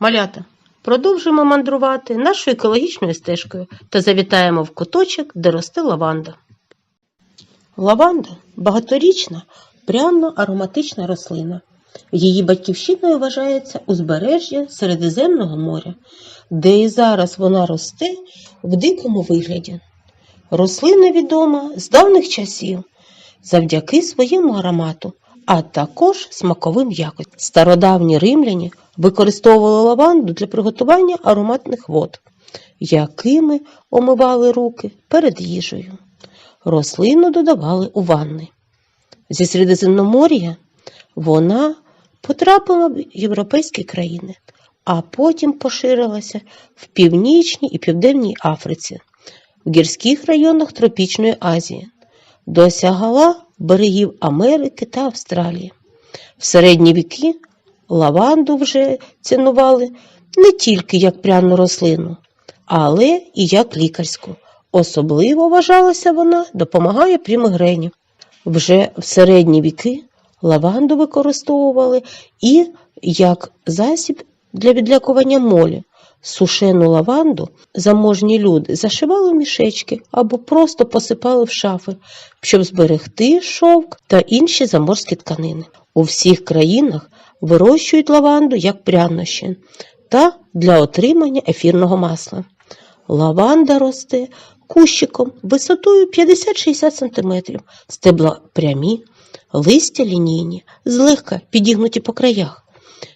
Малята, продовжуємо мандрувати нашою екологічною стежкою та завітаємо в куточок, де росте лаванда. Лаванда багаторічна, пряно-ароматична рослина. Її батьківщиною вважається узбережжя Середземного моря, де і зараз вона росте в дикому вигляді. Рослина відома з давніх часів завдяки своєму аромату, а також смаковим якостям. Стародавні римляні використовували лаванду для приготування ароматних вод, якими омивали руки перед їжею. Рослину додавали у ванни. Зі Середземномор'я вона потрапила в європейські країни, а потім поширилася в Північній і Південній Африці, в гірських районах Тропічної Азії, досягала берегів Америки та Австралії. В середні віки лаванду вже цінували не тільки як пряну рослину, але і як лікарську. Особливо вважалася вона допомагає при мигрені. Вже в середні віки лаванду використовували і як засіб для відлякування молі. Сушену лаванду заможні люди зашивали в мішечки або просто посипали в шафи, щоб зберегти шовк та інші заморські тканини. У всіх країнах вирощують лаванду як прянощі та для отримання ефірного масла. Лаванда росте кущиком висотою 50-60 см, стебла прямі, листя лінійні, злегка підігнуті по краях.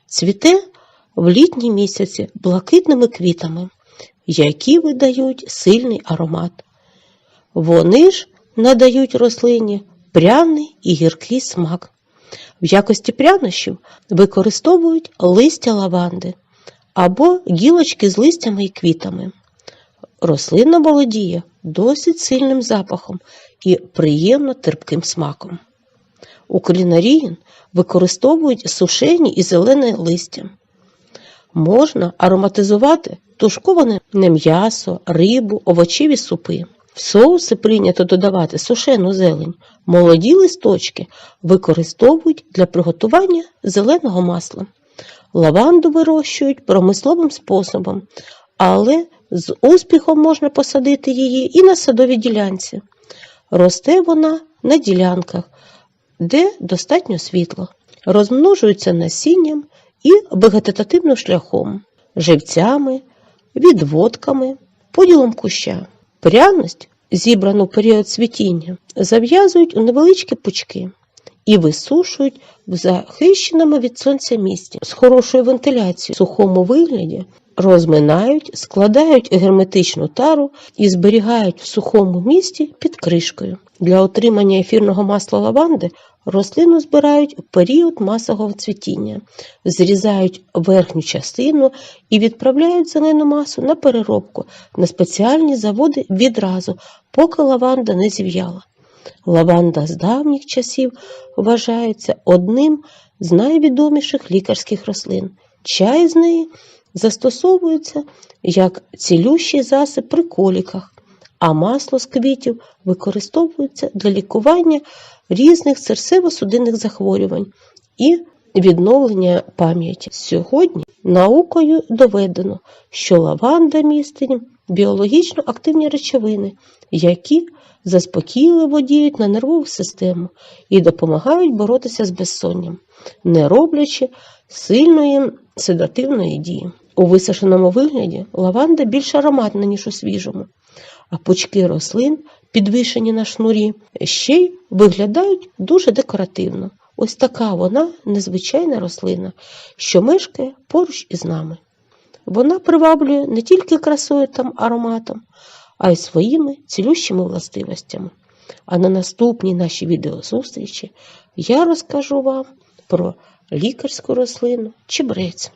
Цвіте в літні місяці блакитними квітами, які видають сильний аромат. Вони ж надають рослині пряний і гіркий смак. В якості прянощів використовують листя лаванди або гілочки з листями і квітами. Рослина володіє досить сильним запахом і приємно терпким смаком. У кулінарії використовують сушені і зелене листя. Можна ароматизувати тушковане м'ясо, рибу, овочеві супи. В соуси прийнято додавати сушену зелень. Молоді листочки використовують для приготування зеленого масла. Лаванду вирощують промисловим способом, але з успіхом можна посадити її і на садовій ділянці. Росте вона на ділянках, де достатньо світла, розмножується насінням і вегетативним шляхом, живцями, відводками, поділом куща. Пряність, зібрану в період цвітіння, зав'язують у невеличкі пучки і висушують в захищеному від сонця місці з хорошою вентиляцією сухому вигляді, розминають, складають герметичну тару і зберігають в сухому місці під кришкою. Для отримання ефірного масла лаванди рослину збирають в період масового цвітіння, зрізають верхню частину і відправляють зелену масу на переробку на спеціальні заводи відразу, поки лаванда не зів'яла. Лаванда з давніх часів вважається одним з найвідоміших лікарських рослин. Чай з неї застосовується як цілющий засіб при коліках, а масло з квітів використовується для лікування різних серцево-судинних захворювань і відновлення пам'яті. Сьогодні наукою доведено, що лаванда містить біологічно активні речовини, які заспокійливо діють на нервову систему і допомагають боротися з безсонням, не роблячи сильної седативної дії. У висушеному вигляді лаванда більш ароматна, ніж у свіжому, а пучки рослин, підвішені на шнурі, ще й виглядають дуже декоративно. Ось така вона незвичайна рослина, що мешкає поруч із нами. Вона приваблює не тільки красою та ароматом, а й своїми цілющими властивостями. А на наступній нашій відеозустрічі я розкажу вам про лікарську рослину чебрець.